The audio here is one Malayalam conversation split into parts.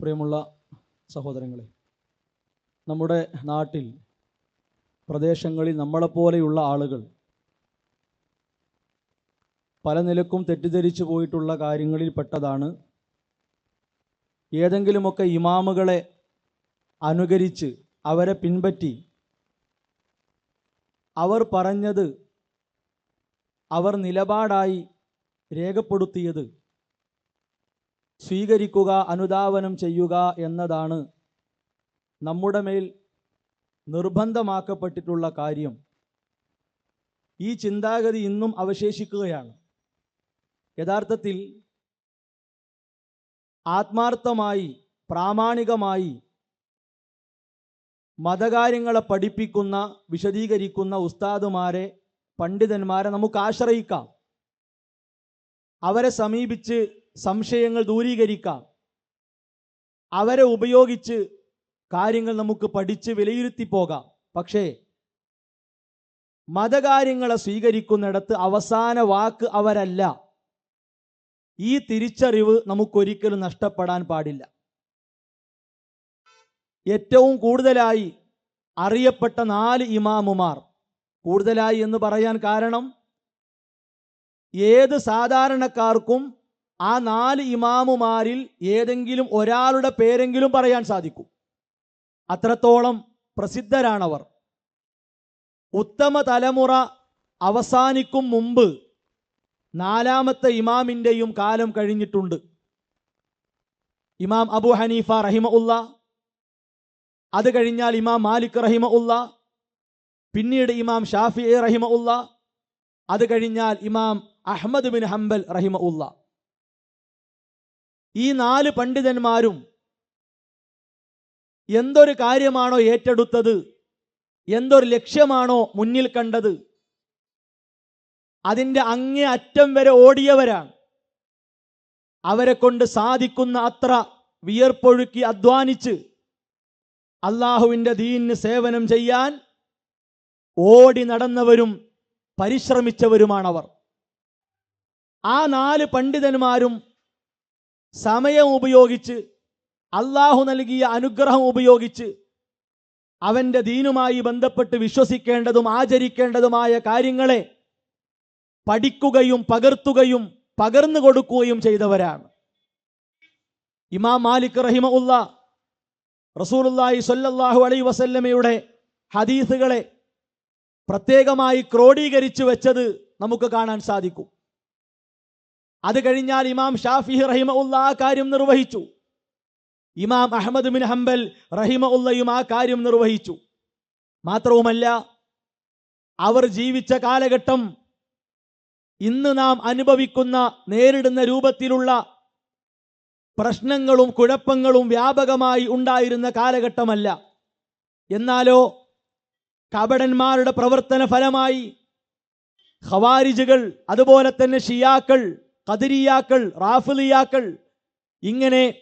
പ്രിയമുള്ള സഹോദരങ്ങളെ നമ്മുടെ നാട്ടിൽ പ്രദേശങ്ങളിൽ നമ്മളെപ്പോലെയുള്ള ആളുകൾ പല നിലക്കും തെറ്റിദ്ധരിച്ചു പോയിട്ടുള്ള കാര്യങ്ങളിൽ പെട്ടതാണ്. ഏതെങ്കിലുമൊക്കെ ഇമാമുകളെ അനുകരിച്ച് അവരെ പിൻപറ്റി അവർ പറഞ്ഞത് അവർ നിലപാടായി രേഖപ്പെടുത്തിയത് സ്വീകരിക്കുക അനുധാവനം ചെയ്യുക എന്നതാണ് നമ്മുടെ മേൽ നിർബന്ധമാക്കപ്പെട്ടിട്ടുള്ള കാര്യം. ഈ ചിന്താഗതി ഇന്നും അവശേഷിക്കുകയാണ്. യഥാർത്ഥത്തിൽ ആത്മാർത്ഥമായി പ്രാമാണികമായി മതകാര്യങ്ങളെ പഠിപ്പിക്കുന്ന വിശദീകരിക്കുന്ന ഉസ്താദുമാരെ പണ്ഡിതന്മാരെ നമുക്ക് ആശ്രയിക്കാം. അവരെ സമീപിച്ച് സംശയങ്ങൾ ദൂരീകരിക്കാം. അവരെ ഉപയോഗിച്ച് കാര്യങ്ങൾ നമുക്ക് പഠിച്ച് വിലയിരുത്തി പോകാം. പക്ഷേ മതകാര്യങ്ങളെ സ്വീകരിക്കുന്നിടത്ത് അവസാന വാക്ക് അവരല്ല. ഈ തിരിച്ചറിവ് നമുക്കൊരിക്കലും നഷ്ടപ്പെടാൻ പാടില്ല. ഏറ്റവും കൂടുതലായി അറിയപ്പെട്ട നാല് ഇമാമുമാർ. കൂടുതലായി എന്ന് പറയാൻ കാരണം ഏത് സാധാരണക്കാർക്കും ആ നാല് ഇമാമുമാരിൽ ഏതെങ്കിലും ഒരാളുടെ പേരെങ്കിലും പറയാൻ സാധിക്കും. അത്രത്തോളം പ്രസിദ്ധരാണവർ. ഉത്തമ തലമുറ അവസാനിക്കും മുമ്പ് നാലാമത്തെ ഇമാമിന്റെയും കാലം കഴിഞ്ഞിട്ടുണ്ട്. ഇമാം അബു ഹനീഫ റഹിമ ഉള്ള അത് കഴിഞ്ഞാൽ ഇമാം മാലിക് റഹിമ ഉള്ള പിന്നീട് ഇമാം ഷാഫി റഹിമ ഉള്ള അത് കഴിഞ്ഞാൽ ഇമാം അഹമ്മദ് ബിൻ ഹംബൽ റഹിമ ഉള്ള ഈ നാല് പണ്ഡിതന്മാരും എന്തൊരു കാര്യമാണോ ഏറ്റെടുത്തത്? എന്തൊരു ലക്ഷ്യമാണോ മുന്നിൽ കണ്ടത്? അതിന്റെ അങ്ങേ അറ്റം വരെ ഓടിയവരാണ്. അവരെ കൊണ്ട് സാധിക്കുന്ന അത്ര വിയർപ്പൊഴുക്കി അധ്വാനിച്ച് അള്ളാഹുവിന്റെ ദീനിന് സേവനം ചെയ്യാൻ ഓടി നടന്നവരും പരിശ്രമിച്ചവരുമാണവർ. ആ നാല് പണ്ഡിതന്മാരും സമയം ഉപയോഗിച്ച് അള്ളാഹു നൽകിയ അനുഗ്രഹം ഉപയോഗിച്ച് അവന്റെ ദീനുമായി ബന്ധപ്പെട്ട് വിശ്വസിക്കേണ്ടതും ആചരിക്കേണ്ടതുമായ കാര്യങ്ങളെ പഠിക്കുകയും പകർത്തുകയും പകർന്നു കൊടുക്കുകയും ചെയ്തവരാണ്. ഇമാം മാലിക് റഹിമ ഉള്ള റസൂലുല്ലാഹി സ്വല്ലല്ലാഹു അലൈ വസല്ലമയുടെ ഹദീസുകളെ പ്രത്യേകമായി ക്രോഡീകരിച്ചു വെച്ചത് നമുക്ക് കാണാൻ സാധിക്കും. അത് കഴിഞ്ഞാൽ ഇമാം ഷാഫി റഹിമ ഉള്ള ആ കാര്യം നിർവഹിച്ചു. ഇമാം അഹമ്മദ് ബിൻ ഹംബൽ റഹിമ ഉള്ളയും ആ കാര്യം നിർവഹിച്ചു. മാത്രവുമല്ല അവർ ജീവിച്ച കാലഘട്ടം ഇന്ന് നാം അനുഭവിക്കുന്ന നേരിടുന്ന രൂപത്തിലുള്ള പ്രശ്നങ്ങളും കുഴപ്പങ്ങളും വ്യാപകമായി ഉണ്ടായിരുന്ന കാലഘട്ടമല്ല. എന്നാലോ കപടന്മാരുടെ പ്രവർത്തന ഫലമായി ഖവാരിജുകൾ അതുപോലെ തന്നെ ഷിയാക്കൾ കതിരിയാക്കൾ റാഫിലിയാക്കൾ ഇങ്ങനെ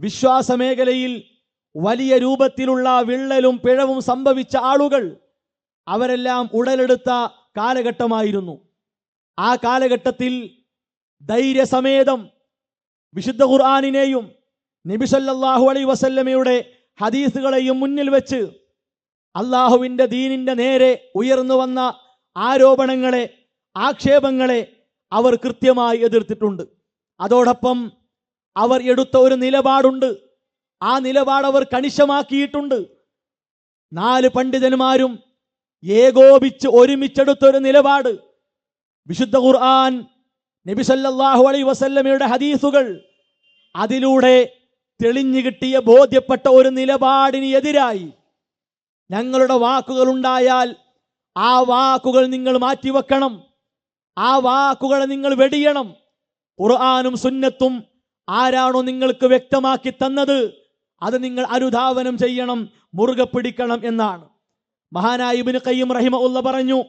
വിശ്വാസ മേഖലയിൽ വലിയ രൂപത്തിലുള്ള വിള്ളലും പിഴവും സംഭവിച്ച ആളുകൾ അവരെല്ലാം ഉടലെടുത്ത കാലഘട്ടമായിരുന്നു. ആ കാലഘട്ടത്തിൽ ധൈര്യസമേതം വിശുദ്ധ ഖുർആാനിനെയും നബിസല്ലാഹു അലൈ വസല്ലമയുടെ ഹദീസുകളെയും മുന്നിൽ വെച്ച് അള്ളാഹുവിന്റെ ദീനിന്റെ നേരെ ഉയർന്നു വന്ന ആരോപണങ്ങളെ ആക്ഷേപങ്ങളെ അവർ കൃത്യമായി എതിർത്തിട്ടുണ്ട്. അതോടൊപ്പം അവർ എടുത്ത ഒരു നിലപാടുണ്ട്. ആ നിലപാട് അവർ കണിശമാക്കിയിട്ടുണ്ട്. നാല് പണ്ഡിതന്മാരും ഏകോപിച്ച് ഒരുമിച്ചെടുത്ത ഒരു നിലപാട്. വിശുദ്ധ ഖുർആൻ നബി സല്ലല്ലാഹു അലൈഹി വസല്ലമയുടെ ഹദീസുകൾ അതിലൂടെ തെളിഞ്ഞു കിട്ടിയ ബോധ്യപ്പെട്ട ഒരു നിലപാടിന് എതിരായി. ഞങ്ങളുടെ വാക്കുകൾ ഉണ്ടായാൽ ആ വാക്കുകൾ നിങ്ങൾ മാറ്റിവെക്കണം. ആ വാക്കുകളെ നിങ്ങൾ വെടിയണം. ഖുർആാനും സുന്നത്തും ആരാണോ നിങ്ങൾക്ക് വ്യക്തമാക്കി തന്നത്? അത് നിങ്ങൾ അനുധാവനം ചെയ്യണം മുറുകെ പിടിക്കണം എന്നാണ്. മഹാനായ ഇബ്നു ഖയ്യിം ഉള്ള പറഞ്ഞു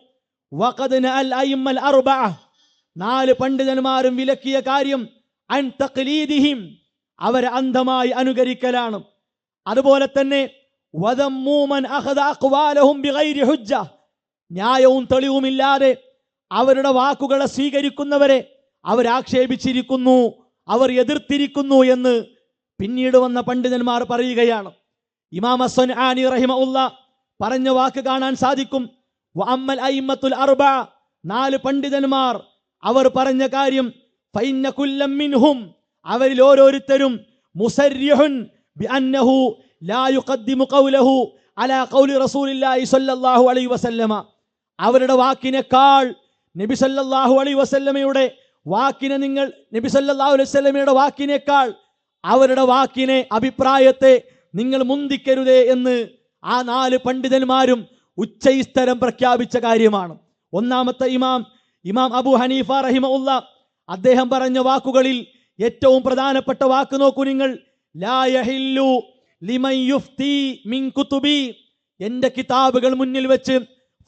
നാല് പണ്ഡിതന്മാരും വിലക്കിയ കാര്യം അൻ തഖ്ലീദിഹിം അവരെ അന്ധമായി അനുകരിക്കലാണ്. അതുപോലെ തന്നെ ന്യായവും തെളിവുമില്ലാതെ അവരുടെ വാക്കുകളെ സ്വീകരിക്കുന്നവരെ അവരാക്ഷേപിച്ചിരിക്കുന്നു അവർ എതിർത്തിരിക്കുന്നു എന്ന് പിന്നീട് വന്ന പണ്ഡിതന്മാർ പറയുകയാണ്. ഇമാം അസ്വൻ ആനി റഹിമ ഉള്ള പറഞ്ഞ വാക്ക് കാണാൻ സാധിക്കും. വഅമ്മൽ അയിമത്തുൽ അർബ നാല് പണ്ഡിതന്മാർ അവർ പറഞ്ഞ കാര്യം ഫൈന മിൻഹും അവരിൽ ഓരോരുത്തരും മുസര്യഹുൻ ബിഅന്നഹു ലാ യുഖദ്ദിമു ഖൗലഹു അലാ ഖൗലി റസൂലില്ലാഹി സ്വല്ലല്ലാഹു അലൈഹി വസല്ലമ. അവരുടെ വാക്കിനേക്കാൾ നബി സല്ലല്ലാഹു അലൈഹി വസല്ലമയുടെ വാക്കിനെ നിങ്ങൾ നബിസല്ലാഹു അലൈഹി വസല്ലമയുടെ വാക്കിനേക്കാൾ അവരുടെ വാക്കിനെ അഭിപ്രായത്തെ നിങ്ങൾ മുന്തിക്കരുതേ എന്ന് ആ നാല് പണ്ഡിതന്മാരും ഉച്ചയിസ്തരം പ്രഖ്യാപിച്ച കാര്യമാണ്. ഒന്നാമത്തെ ഇമാം ഇമാം അബു ഹനീഫ റഹിമ ഉള്ള അദ്ദേഹം പറഞ്ഞ വാക്കുകളിൽ ഏറ്റവും പ്രധാനപ്പെട്ട വാക്ക് നോക്കൂ നിങ്ങൾ. എന്റെ കിതാബുകൾ മുന്നിൽ വെച്ച്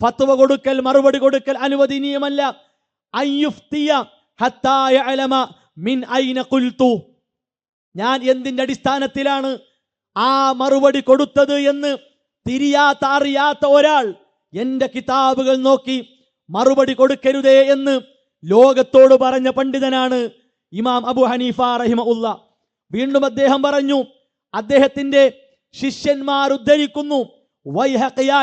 ഫത്വ കൊടുക്കൽ മറുപടി കൊടുക്കൽ അനുവദനീയമല്ല മിൻ ഐന ഞാൻ എന്തിന്റെ അടിസ്ഥാനത്തിലാണ് ആ മറുപടി കൊടുത്തത് എന്ന് തിരിയാത്ത അറിയാത്ത ഒരാൾ എന്റെ കിതാബുകൾ നോക്കി മറുപടി കൊടുക്കരുതേ എന്ന് ലോകത്തോട് പറഞ്ഞ പണ്ഡിതനാണ് ഇമാം അബു ഹനീഫ റഹിമ ഉള്ള വീണ്ടും അദ്ദേഹം പറഞ്ഞു അദ്ദേഹത്തിന്റെ ശിഷ്യന്മാർ ഉദ്ധരിക്കുന്നു "വൈഹഖ് യാ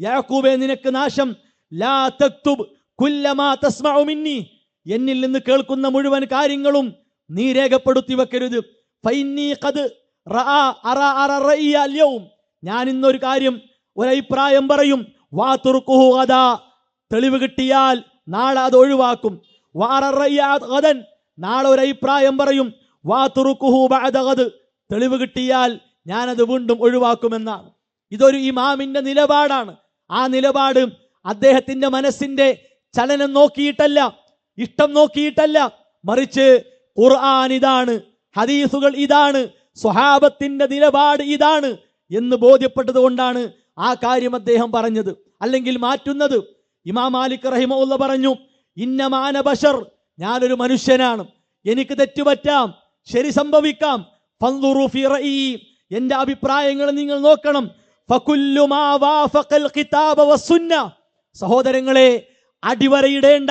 യാക്കൂബ് നിനക്ക് നാശം. ലാ തക്തുബ് കുല്ലമാ തസ്മഉ മിന്നി. എന്നിൽ നിന്ന് കേൾക്കുന്ന മുഴുവൻ കാര്യങ്ങളും നീ രേഖപ്പെടുത്തി വെക്കരുത് ഫൈന്നി ഖദ് റആ അറാ അറ റഅയ അൽയൗം ഞാൻ ഇന്നൊരു കാര്യം ഒരഭിപ്രായം പറയും. വാ തുർക്കുഹു അതാ തെളിവ് കിട്ടിയാൽ നാളെ അത് ഒഴിവാക്കും. വാറ റഅയ ഗദൻ നാളെ ഒരു അഭിപ്രായം പറയും. വാ തുറുക്കുഹു ഗദ് തെളിവ് കിട്ടിയാൽ ഞാനത് വീണ്ടും ഒഴിവാക്കുമെന്നാണ്. ഇതൊരു ഇമാമിന്റെ നിലപാടാണ്. ആ നിലപാട് അദ്ദേഹത്തിന്റെ മനസ്സിന്റെ ചലനം നോക്കിയിട്ടല്ല ഇഷ്ടം നോക്കിയിട്ടല്ല. മറിച്ച് ഖുർആൻ ഇതാണ് ഹദീസുകൾ ഇതാണ് സ്വഹാബത്തിന്റെ നിലപാട് ഇതാണ് എന്ന് ബോധ്യപ്പെട്ടത് കൊണ്ടാണ് ആ കാര്യം അദ്ദേഹം പറഞ്ഞത്. അല്ലെങ്കിൽ മാറ്റുന്നത്. ഇമാം മാലിക് റഹിമുള്ള പറഞ്ഞു ഇന്നമാന ബഷർ ഞാനൊരു മനുഷ്യനാണ്. എനിക്ക് തെറ്റുപറ്റാം ശരി സംഭവിക്കാം. എന്റെ അഭിപ്രായങ്ങൾ നിങ്ങൾ നോക്കണം. സഹോദരങ്ങളെ അടിവരയിടേണ്ട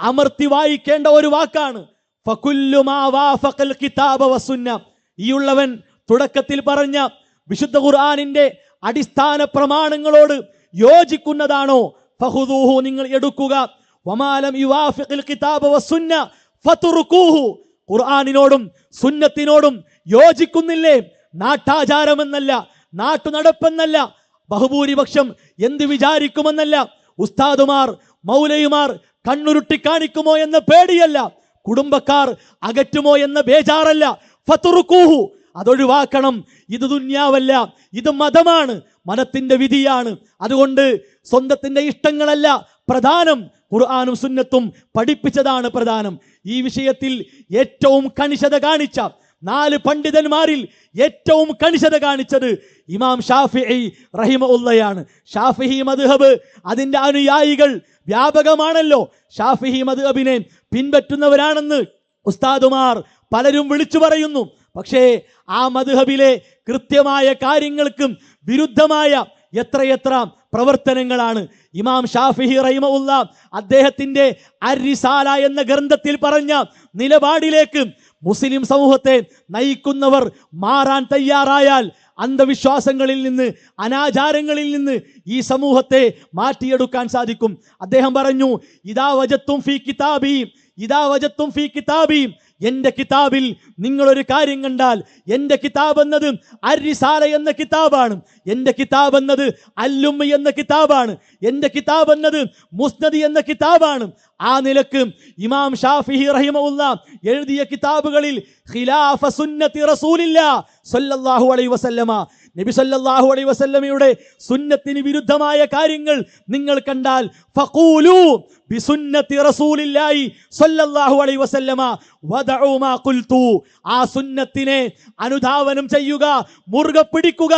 അമർത്തി വായിക്കേണ്ട ഒരു വാക്കാണ്. ഫകുല്ലു മാ വാഫഖൽ ഖിതാബ വസ്സുന്ന. ഈ ഉള്ളവൻ തുടക്കത്തിൽ പറഞ്ഞ വിശുദ്ധ ഖുർആാനിന്റെ അടിസ്ഥാന പ്രമാണങ്ങളോട് യോജിക്കുന്നതാണോ? ഫഹുദൂഹു നിങ്ങൾ എടുക്കുക. വമാലം യുവാഫിഖിൽ കിതാബ് വസുന്ന ഫതുറുകൂഹു ഖുർആനിനോടും സുന്നത്തിനോടും യോജിക്കുന്നില്ലേ? നാട്ടാചാരമെന്നല്ല. നാട്ടുനടപ്പെന്നല്ല ബഹുഭൂരിപക്ഷം എന്ത് വിചാരിക്കുമെന്നല്ല ഉസ്താദുമാർ മൗലയുമാർ കണ്ണുരുട്ടി കാണിക്കുമോ എന്ന പേടിയല്ല കുടുംബക്കാർ അകറ്റുമോ എന്ന ബേജാറല്ല. ഫതുറുക്കൂഹു അതൊഴിവാക്കണം. ഇത് ദുന്യാവല്ല ഇത് മതമാണ് മതത്തിന്റെ വിധിയാണ്. അതുകൊണ്ട് സ്വന്തത്തിന്റെ ഇഷ്ടങ്ങളല്ല പ്രധാനം. ഖുർആാനും സുന്നത്തും പഠിപ്പിച്ചതാണ് പ്രധാനം. ഈ വിഷയത്തിൽ ഏറ്റവും കണിശത കാണിച്ച നാല് പണ്ഡിതന്മാരിൽ ഏറ്റവും കണിശത കാണിച്ചത് ഇമാം ഷാഫി റഹിമ ഉള്ളയാണ് ഷാഫിഹി മദ്ഹബ് അതിന്റെ അനുയായികൾ വ്യാപകമാണല്ലോ. ഷാഫിഹി മദ്ഹബിനെ പിൻപറ്റുന്നവരാണെന്ന് ഉസ്താദുമാർ പലരും വിളിച്ചു പറയുന്നു. പക്ഷേ ആ മദ്ഹബിലെ കൃത്യമായ കാര്യങ്ങൾക്കും വിരുദ്ധമായ എത്രയെത്ര പ്രവർത്തനങ്ങളാണ്. ഇമാം ഷാഫിഹി റഹിമുല്ല അദ്ദേഹത്തിന്റെ അരിസാല എന്ന ഗ്രന്ഥത്തിൽ പറഞ്ഞ നിലപാടിലേക്ക് മുസ്ലിം സമൂഹത്തെ നയിക്കുന്നവർ മാറാൻ തയ്യാറായാൽ അന്ധവിശ്വാസങ്ങളിൽ നിന്ന് അനാചാരങ്ങളിൽ നിന്ന് ഈ സമൂഹത്തെ മാറ്റിയെടുക്കാൻ സാധിക്കും. അദ്ദേഹം പറഞ്ഞു ഇതാ വജത്തും ഫി കിതാബി ഇതാ വജത്തും ഫി കിതാബി എന്റെ കിതാബിൽ നിങ്ങളൊരു കാര്യം കണ്ടാൽ എന്റെ കിതാബ് എന്നത് അരിസാല എന്ന കിതാബാണ്. എന്റെ കിതാബ് എന്നത് അല്ലുമ്മ എന്ന കിതാബാണ്. എന്റെ കിതാബ് എന്നത് മുസ്നദി എന്ന കിതാബാണ്. ആ നിലയ്ക്ക് ഇമാം ഷാഫിഹി റഹിമുള്ള എഴുതിയ കിതാബുകളിൽ ഖിലാഫ സുന്നത്തി റസൂലില്ല സല്ലല്ലാഹു അലൈഹി വസല്ലമ നബി അലൈ വസല്ലമയുടെ സുന്നത്തിന് വിരുദ്ധമായ കാര്യങ്ങൾ നിങ്ങൾ കണ്ടാൽ ഫഖൂലു ബിസുന്നത്തി റസൂലില്ലാഹി സല്ലല്ലാഹു അലൈഹി വസല്ലമ വദഉ മാ ഖുൽതു. ആ സുന്നത്തിനെ അനുധാവനം ചെയ്യുക മുറുകെ പിടിക്കുക.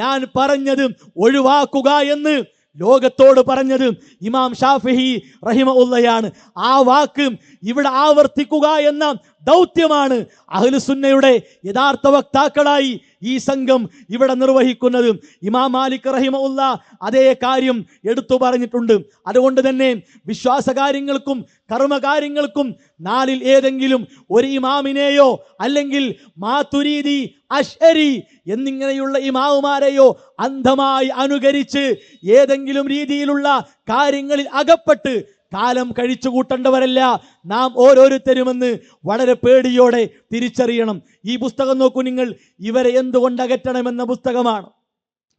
ഞാൻ പറഞ്ഞത് ഒഴിവാക്കുക എന്ന് ലോകത്തോട് പറഞ്ഞത് ഇമാം ഷാഫിഹി റഹിമ ഉള്ളയാണ് ആ വാക്ക് ഇവിടെ ആവർത്തിക്കുക എന്ന ദൗത്യമാണ് അഹ്ലുസുന്നയുടെ യഥാർത്ഥ വക്താക്കളായി ഈ സംഘം ഇവിടെ നിർവഹിക്കുന്നത്. ഇമാം മാലിക് റഹിമുള്ള അതേ കാര്യം എടുത്തു പറഞ്ഞിട്ടുണ്ട്. അതുകൊണ്ട് തന്നെ വിശ്വാസകാര്യങ്ങൾക്കും കർമ്മകാര്യങ്ങൾക്കും നാലിൽ ഏതെങ്കിലും ഒരു ഇമാമിനെയോ അല്ലെങ്കിൽ മാതുരീതി അഷ്അരി എന്നിങ്ങനെയുള്ള ഇമാവുമാരെയോ അന്ധമായി അനുകരിച്ച് ഏതെങ്കിലും രീതിയിലുള്ള കാര്യങ്ങളിൽ അകപ്പെട്ട് കാലം കഴിച്ചു കൂട്ടേണ്ടവരല്ല. നാം ഓരോരുത്തരുമെന്ന് വളരെ പേടിയോടെ തിരിച്ചറിയണം. ഈ പുസ്തകം നോക്കൂ നിങ്ങൾ. ഇവരെ എന്തുകൊണ്ട് അകറ്റണമെന്ന പുസ്തകമാണ്.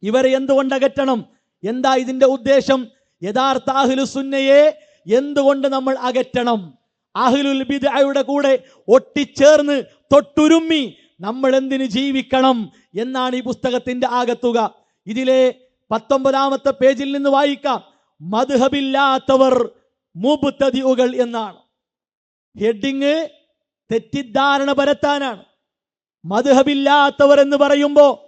ഇവരെ എന്തുകൊണ്ട് അകറ്റണം? എന്താ ഇതിന്റെ ഉദ്ദേശം? യഥാർത്ഥ അഹ്ലു സുന്നയെ എന്തുകൊണ്ട് നമ്മൾ അകറ്റണം? അഹ്ലുൽ ബിദയുടെ കൂടെ ഒട്ടിച്ചേർന്ന് തൊട്ടുരുമ്മി നമ്മൾ എന്തിന് ജീവിക്കണം എന്നാണ് ഈ പുസ്തകത്തിന്റെ ആകത്തുക. ഇതിലെ പത്തൊമ്പതാമത്തെ പേജിൽ നിന്ന് വായിക്കാം. മധുഹബില്ലാത്തവർ മുബ്തദിഉകൾ എന്നാണ്. ഹെഡിങ് തെറ്റിദ്ധാരണ പരത്താനാണ്. മധുഹബില്ലാത്തവർ എന്ന് പറയുമ്പോൾ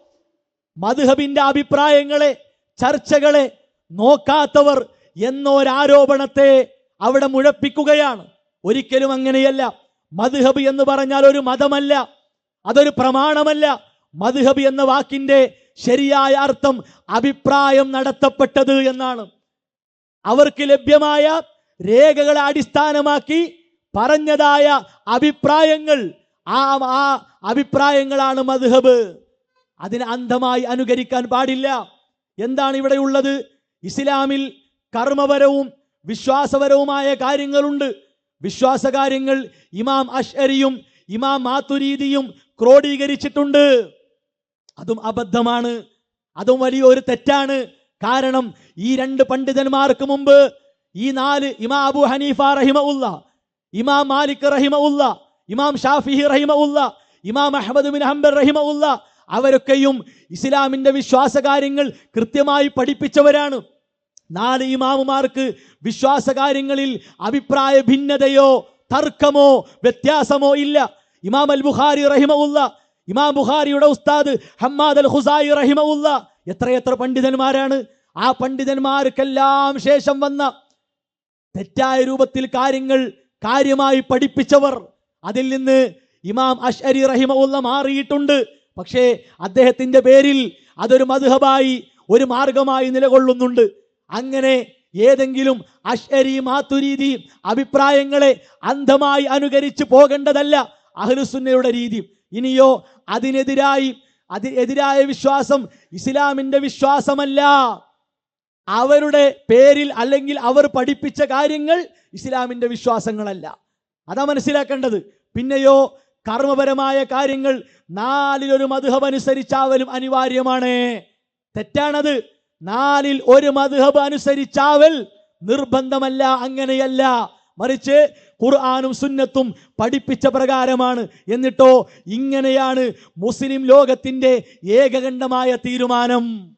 മധുഹബിന്റെ അഭിപ്രായങ്ങളെ ചർച്ചകളെ നോക്കാത്തവർ എന്നൊരാരോപണത്തെ അവിടെ മുഴപ്പിക്കുകയാണ്. ഒരിക്കലും അങ്ങനെയല്ല. മധുഹബ് എന്ന് പറഞ്ഞാൽ ഒരു മതമല്ല. അതൊരു പ്രമാണമല്ല. മധുഹബ് എന്ന വാക്കിന്റെ ശരിയായ അർത്ഥം അഭിപ്രായം നടത്തപ്പെട്ടത് എന്നാണ്. അവർക്ക് ലഭ്യമായ രേഖകളെ അടിസ്ഥാനമാക്കി പറഞ്ഞതായ അഭിപ്രായങ്ങൾ. ആ ആ അഭിപ്രായങ്ങളാണ് മദ്ഹബ്. അതിനെ അന്ധമായി അനുകരിക്കാൻ പാടില്ല. എന്താണ് ഇവിടെ ഉള്ളത്? ഇസ്ലാമിൽ കർമ്മപരവും വിശ്വാസപരവുമായ കാര്യങ്ങളുണ്ട്. വിശ്വാസകാര്യങ്ങൾ ഇമാം അഷ്അരിയും ഇമാം മാതുരീദിയും ക്രോഡീകരിച്ചിട്ടുണ്ട്. അതും അബദ്ധമാണ്. അതും വലിയൊരു തെറ്റാണ്. കാരണം ഈ രണ്ട് പണ്ഡിതന്മാർക്ക് മുമ്പ് ഈ നാല് ഇമാ അബു ഹനീഫ റഹിമ ഉള്ള ഇമാം മാലിക് റഹിമ ഉള്ള ഇമാം ഷാഫിഹി റഹിമ ഉള്ള ഇമാം അഹമ്മദ് ബിൻ ഹംബർ റഹിമ ഉള്ള അവരൊക്കെയും ഇസ്ലാമിന്റെ വിശ്വാസകാര്യങ്ങൾ കൃത്യമായി പഠിപ്പിച്ചവരാണ്. നാല് ഇമാമുമാർക്ക് വിശ്വാസകാര്യങ്ങളിൽ അഭിപ്രായ ഭിന്നതയോ തർക്കമോ വ്യത്യാസമോ ഇല്ല. ഇമാം അൽ ബുഖാരി റഹിമ ഉള്ള ഇമാം ബുഖാരിയുടെ ഉസ്താദ് ഹമ്മാദ് അൽ ഹുസായി റഹിമ ഉള്ള എത്രയെത്ര പണ്ഡിതന്മാരാണ്. ആ പണ്ഡിതന്മാർക്കെല്ലാം ശേഷം വന്ന തെറ്റായ രൂപത്തിൽ കാര്യങ്ങൾ കാര്യമായി പഠിപ്പിച്ചവർ. അതിൽ നിന്ന് ഇമാം അഷ്അരി റഹിമുള്ള മാറിയിട്ടുണ്ട്. പക്ഷേ അദ്ദേഹത്തിന്റെ പേരിൽ അതൊരു മധുഹബായി ഒരു മാർഗമായി നിലകൊള്ളുന്നുണ്ട്. അങ്ങനെ ഏതെങ്കിലും അഷ്അരി മാത്തുരീതി അഭിപ്രായങ്ങളെ അന്ധമായി അനുകരിച്ച് പോകേണ്ടതല്ല അഹ്ലുസുന്നയുടെ രീതി. ഇനിയോ അതിനെതിരായി അതിനെതിരായ വിശ്വാസം ഇസ്ലാമിന്റെ വിശ്വാസമല്ല. അവരുടെ പേരിൽ അല്ലെങ്കിൽ അവർ പഠിപ്പിച്ച കാര്യങ്ങൾ ഇസ്ലാമിന്റെ വിശ്വാസങ്ങളല്ല. അതാ മനസ്സിലാക്കേണ്ടത്. പിന്നെയോ കർമ്മപരമായ കാര്യങ്ങൾ നാലിലൊരു മധുഹബ് അനുസരിച്ചാവലും അനിവാര്യമാണ്. തെറ്റാണത്. നാലിൽ ഒരു മധുഹബ് അനുസരിച്ചാവൽ നിർബന്ധമല്ല അങ്ങനെയല്ല. മറിച്ച് ഖുർആാനും സുന്നത്തും പഠിപ്പിച്ച പ്രകാരമാണ്. എന്നിട്ടോ ഇങ്ങനെയാണ് മുസ്ലിം ലോകത്തിന്റെ ഏകകണ്ഠമായ തീരുമാനം.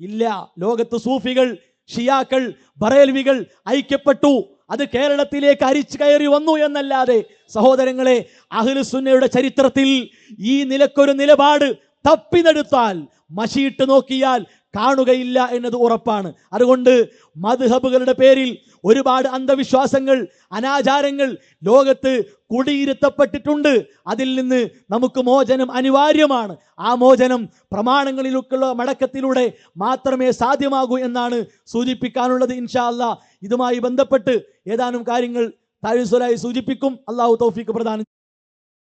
ഇല്ല. ലോകത്ത് സൂഫികൾ ഷിയാക്കൾ ബറേൽവികൾ ഐക്യപ്പെട്ടു. അത് കേരളത്തിലേക്ക് അരിച്ചു കയറി വന്നു എന്നല്ലാതെ സഹോദരങ്ങളെ അഹ്ലുസുന്നയുടെ ചരിത്രത്തിൽ ഈ നിലക്കൊരു നിലപാട് തപ്പിനെടുത്താൽ മഷിയിട്ട് നോക്കിയാൽ കാണുകയില്ല എന്നത് ഉറപ്പാണ്. അതുകൊണ്ട് മധുഹബുകളുടെ പേരിൽ ഒരുപാട് അന്ധവിശ്വാസങ്ങൾ അനാചാരങ്ങൾ ലോകത്ത് കുടിയിരുത്തപ്പെട്ടിട്ടുണ്ട്. അതിൽ നിന്ന് നമുക്ക് മോചനം അനിവാര്യമാണ്. ആ മോചനം പ്രമാണങ്ങളിലേക്കുള്ള മടക്കത്തിലൂടെ മാത്രമേ സാധ്യമാകൂ എന്നാണ് സൂചിപ്പിക്കാനുള്ളത് ഇൻഷാ അല്ലാ ഇതുമായി ബന്ധപ്പെട്ട് ഏതാനും കാര്യങ്ങൾ താഴ്സുലായി സൂചിപ്പിക്കും. അള്ളാഹു തൗഫീക്ക് പ്രദാനം